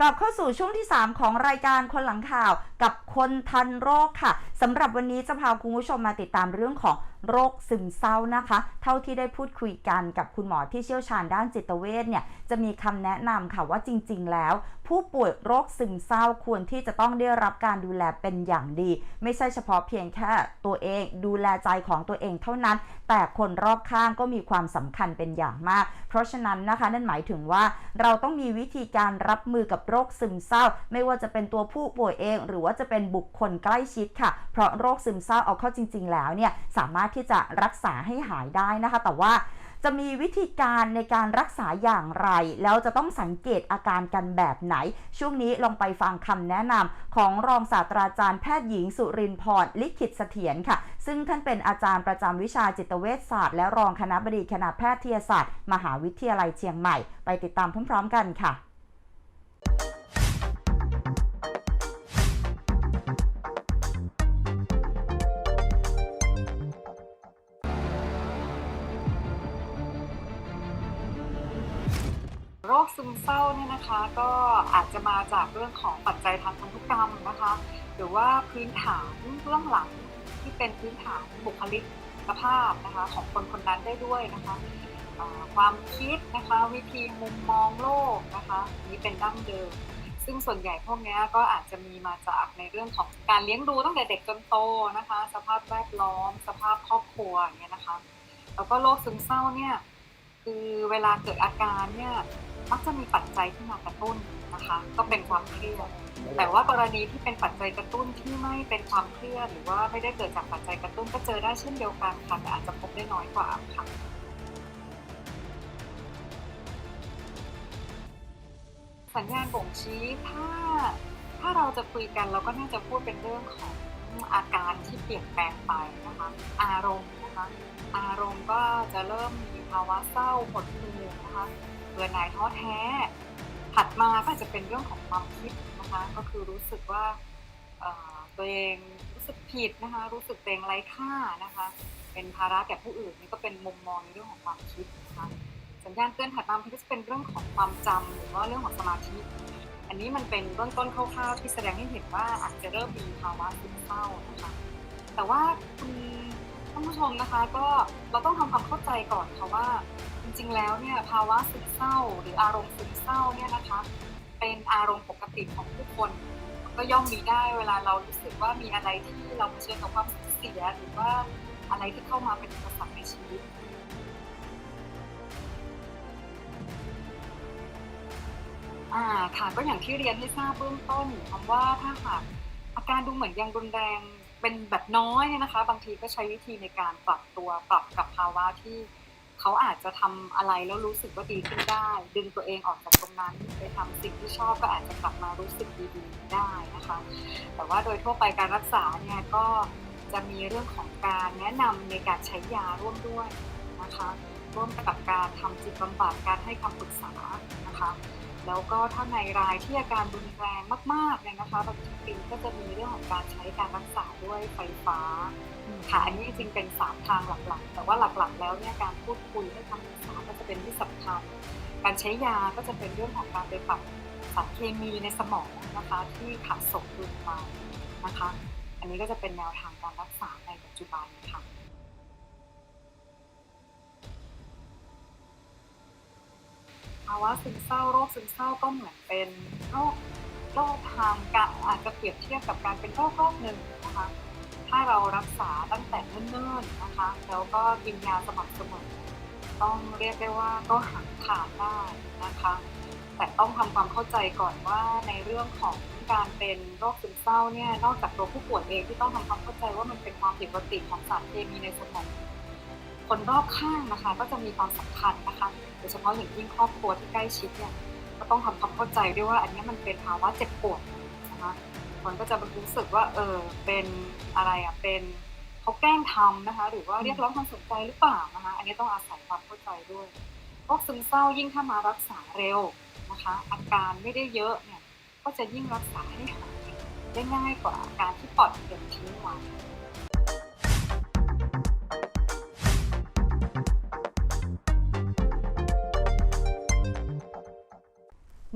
กลับเข้าสู่ช่วงที่ 3 ของรายการคนหลังข่าวกับคนทันโรคค่ะสำหรับวันนี้จะพาคุณผู้ชมมาติดตามเรื่องของ โรคซึมเศร้านะคะ เท่าที่ได้พูดคุยกันกับคุณหมอที่เชี่ยวชาญด้านจิตเวชเนี่ยจะมีคำแนะนำค่ะว่าจริง ๆ แล้ว ผู้ป่วยโรคซึมเศร้าควรที่จะต้องได้รับการดูแลเป็นอย่างดี ไม่ใช่เฉพาะเพียงแค่ตัวเองดูแลใจของตัวเองเท่านั้น แต่คนรอบข้างก็มีความสำคัญเป็นอย่างมาก เพราะฉะนั้นนะคะนั่นหมายถึงว่าเราต้องมีวิธีการรับมือกับโรคซึมเศร้า ไม่ว่าจะเป็นตัวผู้ป่วยเอง หรือว่าจะเป็นบุคคลใกล้ชิดค่ะ เพราะโรคซึมเศร้าเอาเข้าจริง ๆ แล้วเนี่ยสามารถที่จะรักษาให้หายได้นะคะ แต่ว่าจะมีวิธีการในการรักษาอย่างไร แล้วจะต้องสังเกตอาการกันแบบไหน ช่วงนี้ลองไปฟังคำแนะนำของรองศาสตราจารย์แพทย์หญิงสุรินทร์พรลิขิตเสถียรค่ะ ซึ่งท่านเป็นอาจารย์ประจำวิชาจิตเวชศาสตร์ และรองคณะบดีคณะแพทยศาสตร์ มหาวิทยาลัยเชียงใหม่ ไปติดตามพร้อม ๆ กันค่ะ โรคซึมเศร้าเนี่ยนะคะก็อาจจะมาจากเรื่องของปัจจัยทางพันธุกรรมนะคะ หรือว่าพื้นฐานเบื้องหลังที่เป็นพื้นฐานบุคลิกภาพนะคะของคนคนนั้นได้ด้วยนะคะความคิดนะคะวิธีมุมมองโลกนะคะนี่เป็นดั้งเดิม ซึ่งส่วนใหญ่พวกนี้ก็อาจจะมีมาจากในเรื่องของการเลี้ยงดูตั้งแต่เด็กจนโตนะคะ สภาพแวดล้อม สภาพครอบครัวเงี้ยนะคะ แล้วก็โรคซึมเศร้าเนี่ยคือเวลาเกิดอาการเนี่ย มักจะมีปัจจัยที่มากระตุ้นนะคะ ก็เป็นความเครียดแต่ว่ากรณีที่เป็นปัจจัยกระตุ้นที่ไม่เป็นความเครียดหรือว่าไม่ได้เกิดจากปัจจัยกระตุ้นก็เจอได้เช่นเดียวกันค่ะแต่อาจจะพบได้น้อยกว่าค่ะสัญญาณบ่งชี้ถ้าถ้าเราจะคุยกันเราก็น่าจะพูดเป็นเรื่องของอาการที่เปลี่ยนแปลงไปนะคะอารมณ์นะคะอารมณ์ก็จะเริ่มมีภาวะเศร้าหดหู่นะคะ บื่อหน่ายท้อแท้ ถัดมาก็จะเป็นเรื่องของความคิดนะคะก็คือรู้สึกว่าตัวเองรู้สึกผิดนะคะรู้สึกตัวเองไร้ค่านะคะเป็นภาระแก่ผู้อื่นนี่ก็เป็นมุมมองในเรื่องของความคิดนะคะสัญญาณเตือนถัดมามันก็จะเป็นเรื่องของความจำหรือว่าเรื่องของสมาธิอันนี้มันเป็นเบื้องต้นคร่าวๆที่แสดงให้เห็นว่าอาจจะเริ่มมีภาวะซึมเศร้านะคะแต่ว่าคุณานผู้ชมนะคะ ก็เราต้องทำความเข้าใจก่อนค่ะว่า จริงๆแล้วเนี่ยภาวะซึมเศร้า หรืออารมณ์ซึมเศร้าเนี่ยนะคะ เป็นอารมณ์ปกติของทุกคน ก็ย่อมมีได้เวลาเรารู้สึกว่ามีอะไรที่เราเผชิญกับความสูญเสียหรือว่าอะไรที่เข้ามาเป็นอุปสรรคในชีวิต อ่าค่ะก็อย่างที่เรียนให้ทราบเบื้องต้นคำว่าถ้าหากอาการดูเหมือนยังรุนแรง เป็นแบบน้อยนะคะ บางทีก็ใช้วิธีในการปรับตัวปรับกับภาวะที่เขาอาจจะทำอะไรแล้วรู้สึกว่าดีขึ้นได้ ดึงตัวเองออกจากตรงนั้นไปทำสิ่งที่ชอบก็อาจจะกลับมารู้สึกดีๆได้นะคะ แต่ว่าโดยทั่วไปการรักษาเนี่ยก็จะมีเรื่องของการแนะนำในการใช้ยาร่วมด้วยนะคะ ร่วมกับการทำจิตบำบัดการให้คำปรึกษานะคะ แล้วก็ถ้าในรายที่อาการรุนแรงมากๆเนี่ยนะคะบางทีก็จะมีเรื่องของการใช้การรักษาด้วยไฟฟ้าค่ะอันนี้จริงเป็นสามทางหลักๆ แต่ว่าหลักๆ แล้วเนี่ยการพูดคุยให้คำปรึกษาก็จะเป็นที่สำคัญ การใช้ยาก็จะเป็นเรื่องของการไปปรับสารเคมีในสมองนะคะที่ขาดสมดุลไปนะคะ อันนี้ก็จะเป็นแนวทางการรักษาในปัจจุบันค่ะาวะซึมเศร้าโรคซึมเศร้าก็เหมือนเป็นโรคโรคทางการอาจจะเปรียบเทียบกับการเป็นโรคโรคหนึ่งนะคะ ถ้าเรารักษาตั้งแต่เนิ่นๆนะคะ แล้วก็กินยาสม่ำเสมอต้องเรียกได้ว่าก็หายขาดได้นะคะ แต่ต้องทำความเข้าใจก่อนว่าในเรื่องของการเป็นโรคซึมเศร้าเนี่ยนอกจากตัวผู้ป่วยเองที่ต้องทำความเข้าใจว่ามันเป็นความผิดปกติของสารเคมีในสมอง คนรอบข้างนะคะ ก็จะมีความสำคัญนะคะโดยเฉพาะอย่างยิ่งครอบครัวที่ใกล้ชิดเนี่ยก็ต้องทำความเข้าใจด้วยว่า อันนี้มันเป็นภาวะเจ็บปวดนะคะคนก็จะรู้สึกว่าเออเป็นอะไรอะเป็นเขาแกล้งทำนะคะ หรือว่าเรียกร้องความสนใจหรือเปล่านะคะ อันนี้ต้องอาศัยความเข้าใจด้วยโรคซึมเศร้ายิ่งถ้ามารักษาเร็วนะคะ อาการไม่ได้เยอะเนี่ยก็จะยิ่งรักษาให้หายได้ง่ายกว่าอาการที่ปล่อยเกินทิ้งไว้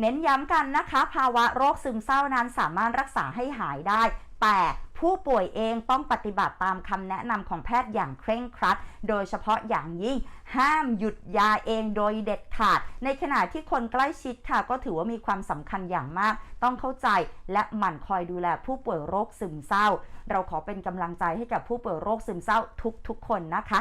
เน้นย้ำกันนะคะ ภาวะโรคซึมเศร้านั้นสามารถรักษาให้หายได้ แต่ผู้ป่วยเองต้องปฏิบัติตามคำแนะนำของแพทย์อย่างเคร่งครัด โดยเฉพาะอย่างยิ่ง ห้ามหยุดยาเองโดยเด็ดขาด ในขณะที่คนใกล้ชิดค่ะ ก็ถือว่ามีความสำคัญอย่างมาก ต้องเข้าใจและหมั่นคอยดูแลผู้ป่วยโรคซึมเศร้า เราขอเป็นกำลังใจให้กับผู้ป่วยโรคซึมเศร้าทุกๆคนนะคะ